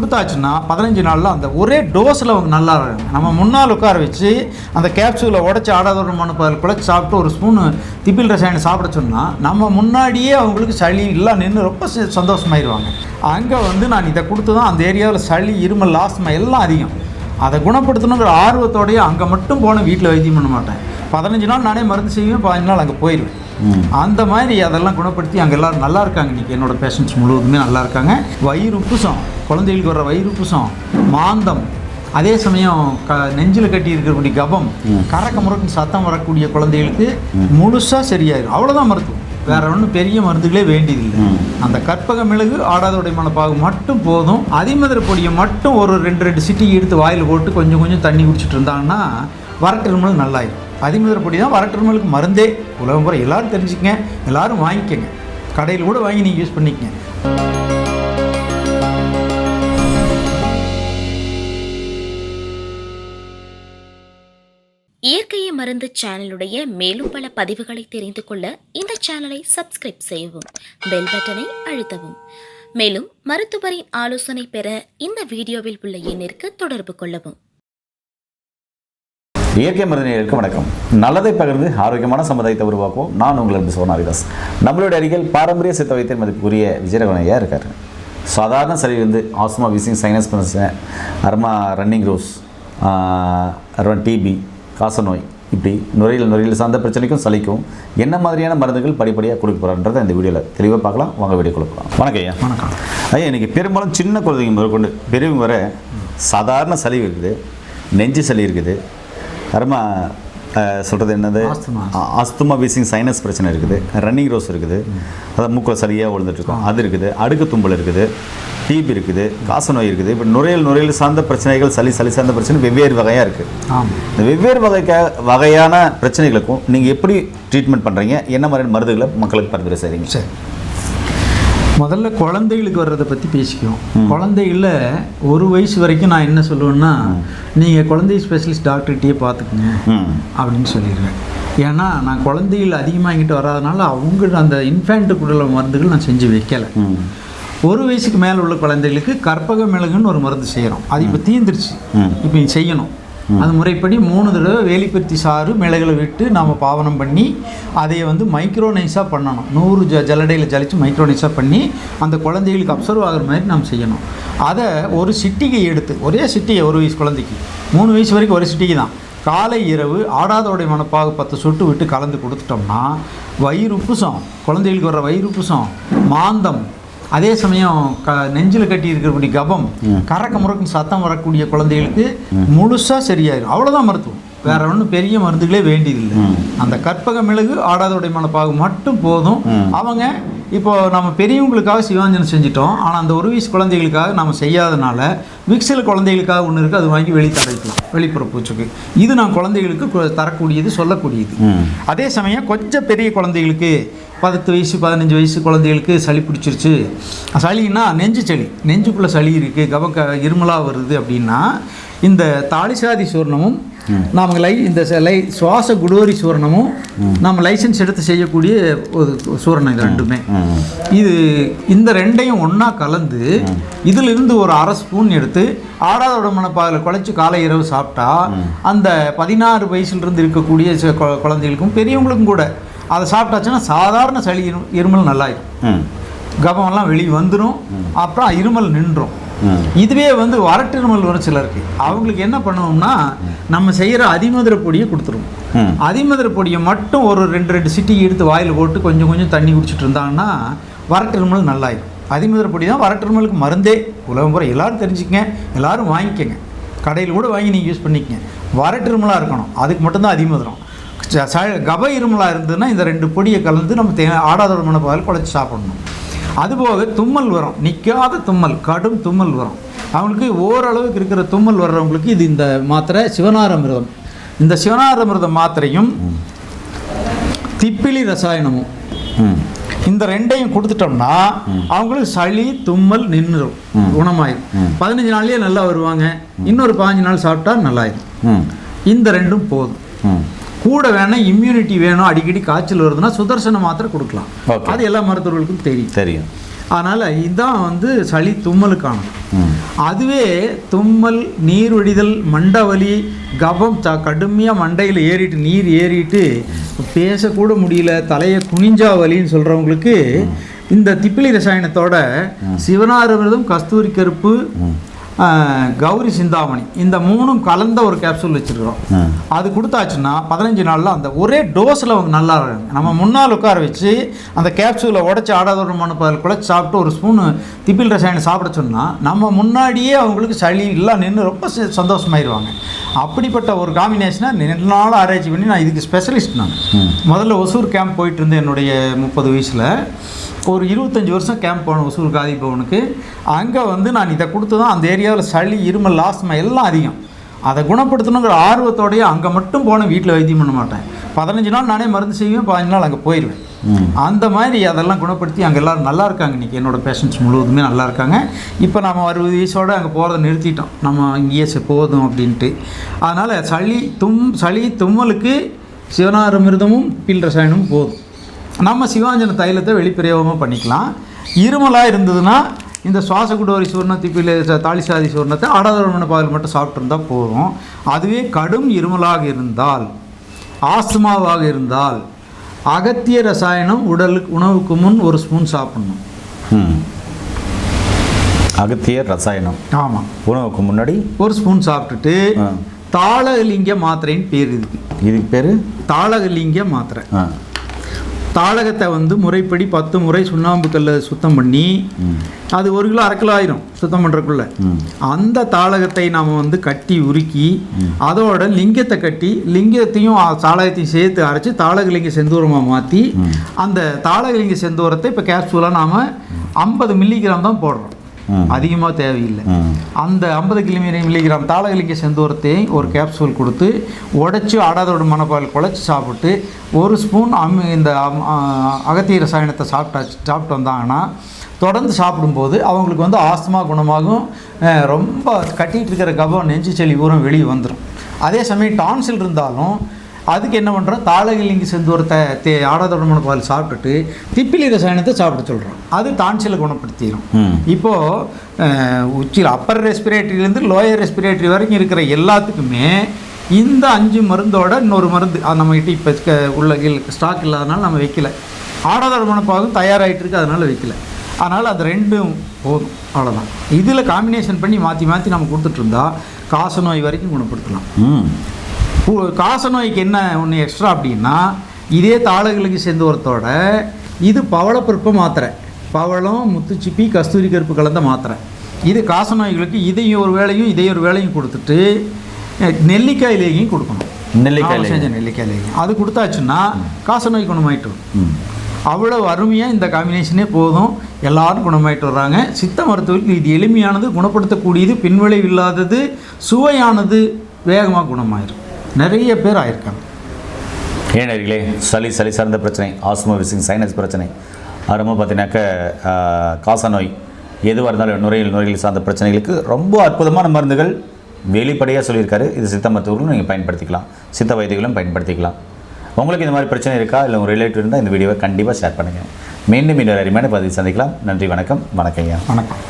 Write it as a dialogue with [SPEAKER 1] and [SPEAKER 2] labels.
[SPEAKER 1] கொடுத்தாச்சுன்னா பதினஞ்சு நாளில் அந்த ஒரே டோஸில் அவங்க நல்லா இருக்காங்க. நம்ம முன்னால் உட்கார வச்சு அந்த கேப்சூலை உடச்சி ஆடாதோட மனுப்பால் குழச்சி சாப்பிட்டு ஒரு ஸ்பூனு திப்பில் ரசாயனம் சாப்பிட சொன்னால் நம்ம முன்னாடியே அவங்களுக்கு சளி எல்லாம் நின்று ரொம்ப சந்தோஷமாயிருவாங்க. அங்கே வந்து நான் இதை கொடுத்து தான் அந்த ஏரியாவில் சளி இருமல் லாஸ்மா எல்லாம் அதிகம். அதை குணப்படுத்தணுங்கிற ஆர்வத்தோடையே அங்கே மட்டும் போன வீட்டில் வைத்தியம் பண்ண மாட்டேன். பதினஞ்சு நாள் நானே மருந்து செய்வேன் பதினஞ்சு நாள் அங்கே போயிடுவேன் அந்த மாதிரி அதெல்லாம் குணப்படுத்தி அங்கே எல்லாரும் நல்லா இருக்காங்க. இன்றைக்கி என்னோட பேஷண்ட்ஸ் முழுவதுமே நல்லா இருக்காங்க. வயிறு உப்புசம் குழந்தைகளுக்கு வர வயிறு உப்புசம் மாந்தம். அதே சமயம் க நெஞ்சில் கட்டி இருக்கக்கூடிய கபம் கறக்க முறக்கு சத்தம் வரக்கூடிய குழந்தைகளுக்கு முழுசாக சரியாயிடும் அவ்வளோதான் மருத்துவம். வேற ஒன்றும் பெரிய மருந்துகளே வேண்டியதில்லை. அந்த கற்பக மிளகு ஆடாதோடை மலைப்பாகு மட்டும் போதும். அதிமதுர பொடியை மட்டும் ஒரு ரெண்டு ரெண்டு சிட்டி எடுத்து வாயில் போட்டு கொஞ்சம் கொஞ்சம் தண்ணி குடிச்சிட்டு இருந்தாங்கன்னா வரட்டிருமல் நல்லாயிடும் அதிமதுர பொடி தான் வரட்டிருமலுக்கு மருந்தே. உலகம் பூரா எல்லாரும் தெரிஞ்சுக்கங்க. எல்லாரும் வாங்கிக்கங்க. கடையில் கூட வாங்கி நீங்கள் யூஸ் பண்ணிக்கங்க.
[SPEAKER 2] இயற்கையை மருந்து சேனலுடைய மேலும் பல பதிவுகளை தெரிந்து கொள்ள இந்த சேனலை சப்ஸ்கிரைப் செய்யவும் பெல் பட்டனை அழுத்தவும். மேலும் மருத்துவரின் ஆலோசனை பெற இந்த வீடியோவில் உள்ள எண்ணிற்கு தொடர்பு கொள்ளவும்.
[SPEAKER 3] இயற்கை மருந்தினருக்கு வணக்கம். நல்லதை பகிர்ந்து ஆரோக்கியமான சமுதாயத்தை உருவாக்குவோம். நான் உங்கள் அன்பு நம்மளுடைய அருகில் பாரம்பரிய சித்த வைத்தியர் மதிப்புக்குரிய விஜயரகணையா இருக்கார். சாதாரண சளி வந்து ஆஸ்மா வீசிங் சைனஸ் பிரச்சனை அருமா ரன்னிங் ரோஸ் அப்புறம் டிபி காசநோய் இப்படி நுரையீரல் நுரையீரல் சார்ந்த பிரச்சனைக்கும் சளிக்கும் என்ன மாதிரியான மருந்துகள் படிப்படியாக கொடுக்க போகிறான்றதை இந்த வீடியோவில் தெளிவாக பார்க்கலாம். வாங்க வீடியோ கொடுக்கலாம் வணக்கம் ஐயா.
[SPEAKER 1] வணக்கம்.
[SPEAKER 3] ஐயா இன்னைக்கு பெரும்பாலும் சின்ன குழந்தைங்க முதற்கொண்டு பெரியவங்க வர சாதாரண சளி இருக்குது நெஞ்சு சளி இருக்குது அருமா சொல்கிறது என்னது?
[SPEAKER 1] ஆஸ்துமா.
[SPEAKER 3] வீசிங் சைனஸ் பிரச்சனை இருக்குது. ரன்னிங் ரோஸ் இருக்குது. அதான் மூக்கில் சளியாக விழுந்துட்டு இருக்கோம் அது இருக்குது. அடுக்கு தும்பல் இருக்குது. டிபி இருக்குது. காசநோய் இருக்குது. இப்போ நுரையீரல் நுரையீரல் சார்ந்த பிரச்சனைகள் சளி சளி சார்ந்த பிரச்சனை வெவ்வேறு வகையாக இருக்குது இந்த வெவ்வேறு வகைக்க வகையான பிரச்சனைகளுக்கும் நீங்கள் எப்படி ட்ரீட்மெண்ட் பண்ணுறீங்க என்ன மாதிரியான மருந்துகளை மக்களுக்கு பரிந்துரை செய்கிறீங்க
[SPEAKER 1] சரி. முதல்ல குழந்தைகளுக்கு வர்றதை பற்றி பேசிக்குவோம். குழந்தைகளில் ஒரு வயசு வரைக்கும் நான் என்ன சொல்லுவேன்னா நீங்கள் குழந்தை ஸ்பெஷலிஸ்ட் டாக்டர்கிட்டயே பார்த்துக்குங்க. அப்படின்னு சொல்லிடுவேன். ஏன்னா நான் குழந்தைகள் அதிகமாக என்கிட்ட வராதனால அவங்க அந்த இன்ஃபேண்ட்டுக்குள்ள மருந்துகள் நான் செஞ்சு வைக்கலை. ஒரு வயசுக்கு மேலே உள்ள குழந்தைகளுக்கு கற்பக மிளகுன்னு ஒரு மருந்து செய்கிறோம் அது இப்போ தீந்துருச்சு. இப்போ செய்யணும். அது முறைப்படி மூணு தடவை வேலிப்பருத்தி சாறு மிளகுல விட்டு நாம் பாவனம் பண்ணி அதை வந்து மைக்ரோனைஸாக பண்ணணும். நூறு ஜ ஜல்லடையில் ஜலித்து மைக்ரோனைஸாக பண்ணி அந்த குழந்தைகளுக்கு அப்சர்வ் ஆகுற மாதிரி நாம் செய்யணும். அதை ஒரு சிட்டிகை எடுத்து ஒரே சிட்டிகை ஒரு வயசு குழந்தைக்கு. மூணு வயசு வரைக்கும் ஒரு சிட்டிகை தான். காலை இரவு ஆடாதோடைய மனப்பாக பத்து சொட்டு விட்டு கலந்து கொடுத்துட்டோம்னா வயிறு உப்புசம் குழந்தைகளுக்கு வர்ற வயிறு உப்புசம் மாந்தம் அதே சமயம் க நெஞ்சில் கட்டி இருக்கக்கூடிய கபம் கறக்க முறக்கும் சத்தம் வரக்கூடிய குழந்தைகளுக்கு முழுசாக சரியாயிடும் அவ்வளோதான் மருத்துவம். வேற ஒன்றும் பெரிய மருந்துகளே வேண்டியதில்லை. அந்த கற்பக மிளகு ஆடாதோடைய மனப்பாகு மட்டும் போதும். அவங்க இப்போ நம்ம பெரியவங்களுக்காக சிவாஞ்சனம் செஞ்சிட்டோம். ஆனால் அந்த ஒரு வயசு குழந்தைகளுக்காக நம்ம செய்யாதனால விக்ஸில் குழந்தைகளுக்காக ஒன்று இருக்குது அது வாங்கி வெளி தடைக்கலாம் வெளிப்புற பூச்சுக்கு. இது நான் குழந்தைகளுக்கு தரக்கூடியது சொல்லக்கூடியது. அதே சமயம் கொஞ்சம் பெரிய குழந்தைகளுக்கு பத்து வயசு பதினஞ்சு வயசு குழந்தைகளுக்கு சளி பிடிச்சிருச்சு. சளின்னா நெஞ்சு சளி. நெஞ்சுக்குள்ளே சளி இருக்குது கபக்க இருமலாக வருது அப்படின்னா இந்த தாலிசாதி சூர்ணமும் நாம் லை இந்த லை சுவாச குடோரி சூரணமும் நம்ம லைசன்ஸ் எடுத்து செய்யக்கூடிய ஒரு சூரணம் இது ரெண்டுமே. இது இந்த ரெண்டையும் ஒன்றா கலந்து இதிலிருந்து ஒரு அரை ஸ்பூன் எடுத்து ஆடாதோட மனப்பாகில் குழைச்சி காலை இரவு சாப்பிட்டா அந்த பதினாறு வயசுலேருந்து இருக்கக்கூடிய குழந்தைகளுக்கும் பெரியவங்களுக்கும் கூட அதை சாப்பிட்டாச்சுன்னா சாதாரண சளி இரு- இருமல் நல்லாயிடும்
[SPEAKER 3] ம்.
[SPEAKER 1] கபமெல்லாம் வெளியே வந்துடும் அப்புறம் இருமல் நின்றும். இதுவே வந்து வறட்டிருமல் வரும் சிலருக்கு அவங்களுக்கு என்ன பண்ணுவோம்னா நம்ம செய்கிற அதிமதுர பொடியை கொடுத்துருவோம். அதிமதுர பொடியை மட்டும் ஒரு ரெண்டு ரெண்டு சிட்டி எடுத்து வாயில் போட்டு கொஞ்சம் கொஞ்சம் தண்ணி குடிச்சிட்டு இருந்தாங்கன்னா வறட்டிருமல் நல்லாயிடும் அதிமதுர பொடி தான் வறட்டிருமலுக்கு மருந்தே. உலகம் பூரா எல்லாரும் தெரிஞ்சுக்கங்க. எல்லாரும் வாங்கிக்கங்க. கடையில் கூட வாங்கி நீங்கள் யூஸ் பண்ணிக்கங்க. வறட்டிருமலாக இருக்கணும். அதுக்கு மட்டும்தான் அதிமதுரம். ச- கப இருமலாக இருந்ததுன்னா இந்த ரெண்டு பொடியை கலந்து நம்ம தே ஆடாதோட மனப்பால் குழச்சி சாப்பிடணும். அதுபோக தும்மல் வரும். நிற்காத தும்மல் கடும் தும்மல் வரும். அவங்களுக்கு ஓரளவுக்கு இருக்கிற தும்மல் வர்றவங்களுக்கு இது இந்த மாத்திரை சிவனாரமிர்தம். இந்த சிவனாரமிர்த மாத்திரையும் திப்பிலி ரசாயனமும். இந்த ரெண்டையும் கொடுத்துட்டோம்னா அவங்களுக்கு சளி தும்மல் நின்றுடும். குணமாயிடும் பதினஞ்சு நாள்லயே நல்லா வருவாங்க. இன்னொரு பதினஞ்சு நாள் சாப்பிட்டா நல்லாயிடும் இந்த ரெண்டும் போதும். கூட வேணா இம்யூனிட்டி வேணும் அடிக்கடி காய்ச்சல் வருதுன்னா சுதர்சன மாத்திரை கொடுக்கலாம். அது எல்லா மருத்துவர்களுக்கும் தெரியும்.
[SPEAKER 3] தெரியும்.
[SPEAKER 1] அதனால் இதுதான் வந்து சளி தும்மலுக்கானது
[SPEAKER 3] ம்.
[SPEAKER 1] அதுவே தும்மல் நீர் வடிதல் மண்டவலி கபம் த கடுமையாக மண்டையில் ஏறிட்டு நீர் ஏறிட்டு பேசக்கூட முடியல தலையை குனிஞ்சா வலின்னு சொல்கிறவங்களுக்கு இந்த திப்பிலி ரசாயனத்தோட சிவனாரமிருதம் கஸ்தூரி கருப்பு கௌரி சிந்தாமணி. இந்த மூணும் கலந்த ஒரு கேப்சூல் வச்சுருக்கிறோம். அது கொடுத்தாச்சுன்னா பதினஞ்சு நாளில் அந்த ஒரே டோஸில் அவங்க நல்லா இருக்காங்க. நம்ம முன்னால் உட்கார வச்சு அந்த கேப்சூலை உடச்சி ஆடாதோட மனுப்பால் குழச்சி சாப்பிட்டு ஒரு ஸ்பூனு திப்பில் ரசாயனம் சாப்பிட சொன்னால் நம்ம முன்னாடியே அவங்களுக்கு சளி எல்லாம் நின்று ரொம்ப சந்தோஷமாயிருவாங்க. அப்படிப்பட்ட ஒரு காம்பினேஷனை ரெண்டு நாள் ஆராய்ச்சி பண்ணி நான் இதுக்கு ஸ்பெஷலிஸ்ட் நான். முதல்ல ஒசூர் கேம்ப் போயிட்டு இருந்தேன் என்னுடைய முப்பது வயசில். ஒரு இருபத்தஞ்சி வருஷம் கேம்ப் போனேன் ஒசூர் காதி பவனுக்கு. அங்கே வந்து நான் இதை கொடுத்து தான் அந்த ஏரியாவில் சளி இருமல் லாஸ்மா எல்லாம் அதிகம். அதை குணப்படுத்தணுங்கிற ஆர்வத்தோடயே அங்கே மட்டும் போனேன் வீட்டில் வைத்தியம் பண்ண மாட்டேன். பதினஞ்சு நாள் நானே மருந்து செய்வேன் பதினஞ்சு நாள் அங்கே போயிடுவேன் அந்த மாதிரி அதெல்லாம் குணப்படுத்தி அங்கே எல்லாரும் நல்லா இருக்காங்க. இன்றைக்கி என்னோட பேஷண்ட்ஸ் முழுவதுமே நல்லா இருக்காங்க. இப்போ நம்ம அறுபது வயசோட அங்கே போகிறத நிறுத்திட்டோம். நம்ம இங்கேயே போதும் அப்படின்ட்டு. அதனால் சளி தும் சளி தும்மலுக்கு சிவனாரமிருதமும் பில் ரசாயனமும் போதும். நம்ம சிவாஞ்சன தைலத்தை வெளிப்பிரயோகமாக பண்ணிக்கலாம். இருமலாக இருந்ததுன்னா இந்த சுவாசகுடோரி சூர்ணம் திப்பில் தாலிசாதி சூர்ணத்தை ஆடாதரமண பால் மட்டும் சாப்பிட்ருந்தா போதும். அதுவே கடும் இருமலாக இருந்தால் ஆஸ்துமாவாக இருந்தால் அகத்திய ரசாயனம் உடலுக்கு உணவுக்கு முன் ஒரு ஸ்பூன் சாப்பிடணும்.
[SPEAKER 3] ம் அகத்தியர் ரசாயனம்.
[SPEAKER 1] ஆமாம்
[SPEAKER 3] உணவுக்கு முன்னாடி?
[SPEAKER 1] ஒரு ஸ்பூன் சாப்பிட்டுட்டு
[SPEAKER 3] ஆ.
[SPEAKER 1] தாளகலிங்க மாத்திரைன்னு பேர் இதுக்கு
[SPEAKER 3] இதுக்கு பேர்?
[SPEAKER 1] தாளகலிங்க மாத்திரை.
[SPEAKER 3] ஆ.
[SPEAKER 1] தாளகத்தை வந்து முறைப்படி பத்து முறை சுண்ணாம்பு கல்லை சுத்தம் பண்ணி அது ஒரு கிலோ அரை கிலோ ஆயிரும் சுத்தம் பண்ணுறக்குள்ள அந்த தாளகத்தை நாம் வந்து கட்டி உருக்கி அதோட லிங்கத்தை கட்டி லிங்கத்தையும் தாளகத்தையும் சேர்த்து அரைச்சி தாளகலிங்க செந்தூரமாக மாற்றி அந்த தாளகலிங்க செந்தூரத்தை இப்போ கேப்சூலாக நாம் ஐம்பது மில்லிகிராம் தான் போடுறோம். அதிகமாக தேவையில்லை. அந்த ஐம்பது கிலோமீட்டர் மில்லிகிராம் தாளகலிங்க செந்தூரத்தை ஒரு கேப்சூல் கொடுத்து உடைச்சி ஆடாதோட மணப்பால் குழச்சி சாப்பிட்டு ஒரு ஸ்பூன் அம் இந்த அகத்திய ரசாயனத்தை சாப்பிட்டாச்சு சாப்பிட்டு வந்தாங்கன்னா தொடர்ந்து சாப்பிடும்போது அவங்களுக்கு வந்து ஆஸ்துமா குணமாகும். ரொம்ப கட்டிகிட்டு இருக்கிற கபம் நெஞ்சு சளி பூரம் வெளியே வந்துடும் அதே சமயம் டான்சில் இருந்தாலும் அதுக்கு என்ன பண்ணுறோம் தாளகிலிங்கி செந்தூரத்தை தே ஆடாதோட மணப்பால் சாப்பிட்டுட்டு திப்பிலி ரசாயனத்தை சாப்பிட சொல்கிறோம் அது டான்சிலை குணப்படுத்திடும் இப்போது உச்சியில் அப்பர் ரெஸ்பிரேட்டரியிலேருந்து லோயர் ரெஸ்பிரேட்டரி வரைக்கும் இருக்கிற எல்லாத்துக்குமே இந்த அஞ்சு மருந்தோட இன்னொரு மருந்து அது நம்மகிட்ட இப்போ உள்ள ஸ்டாக் இல்லாதனால நம்ம வைக்கல. ஆடாதோட மணப்பாகும் தயாராகிட்டு இருக்கு அதனால் வைக்கல. அதனால் அது ரெண்டும் போதும். அவ்வளோதான் இதில் காம்பினேஷன் பண்ணி மாற்றி மாற்றி நம்ம கொடுத்துட்டு இருந்தா காச நோய் வரைக்கும் குணப்படுத்தலாம். காச நோய்க்கு என்ன ஒன்று எக்ஸ்ட்ரா அப்படின்னா இதே தாளகளுக்கு செந்தூரத்தோட இது பவளப்பருப்பு மாத்திரை பவளம் முத்துச்சிப்பி கஸ்தூரி கருப்பு கலந்த மாத்திரை இது காச நோய்களுக்கு இதையும் ஒரு வேளையும் இதையும் ஒரு வேளையும் கொடுத்துட்டு அஹ், நெல்லிக்காய் லேகியும் கொடுக்கணும்.
[SPEAKER 3] நெல்லிக்காய்
[SPEAKER 1] செஞ்ச நெல்லிக்காய் லேகியம். அது கொடுத்தாச்சுன்னா காச நோய் குணமாயிட்டு அவ்வளோ அருமையாக இந்த காம்பினேஷனே போதும். எல்லாரும் குணமாயிட்டு வர்றாங்க. சித்த மருத்துவத்தில் இது எளிமையானது குணப்படுத்தக்கூடியது பின்விளைவு இல்லாதது சுவையானது வேகமாக குணமாயிரும். நிறைய பேர் ஆயிருக்காங்க.
[SPEAKER 3] ஏனர்களே சளி சளி சார்ந்த பிரச்சனை ஆஸ்மா விசிங் சைனஸ் பிரச்சனை. அப்புறமா பார்த்தீங்கன்னாக்க காச நோய் எதுவாக இருந்தாலும் நுரையீரல் நுரையீரல் சார்ந்த பிரச்சனைகளுக்கு ரொம்ப அற்புதமான மருந்துகள் வெளிப்படையாக சொல்லியிருக்காரு. இது சித்த மருத்துவர்களும் நீங்கள் பயன்படுத்திக்கலாம். சித்த வைத்தியர்களும் பயன்படுத்திக்கலாம். உங்களுக்கு இந்த மாதிரி பிரச்சனை இருக்கா? இல்லை உங்கள் ரிலேட்டிவ் இருந்தால் இந்த வீடியோவை கண்டிப்பாக ஷேர் பண்ணுங்கள் மீண்டும் இன்னொரு அருமையான பதிவு சந்திக்கலாம். நன்றி வணக்கம். வணக்கம் ஐயா.
[SPEAKER 1] வணக்கம்.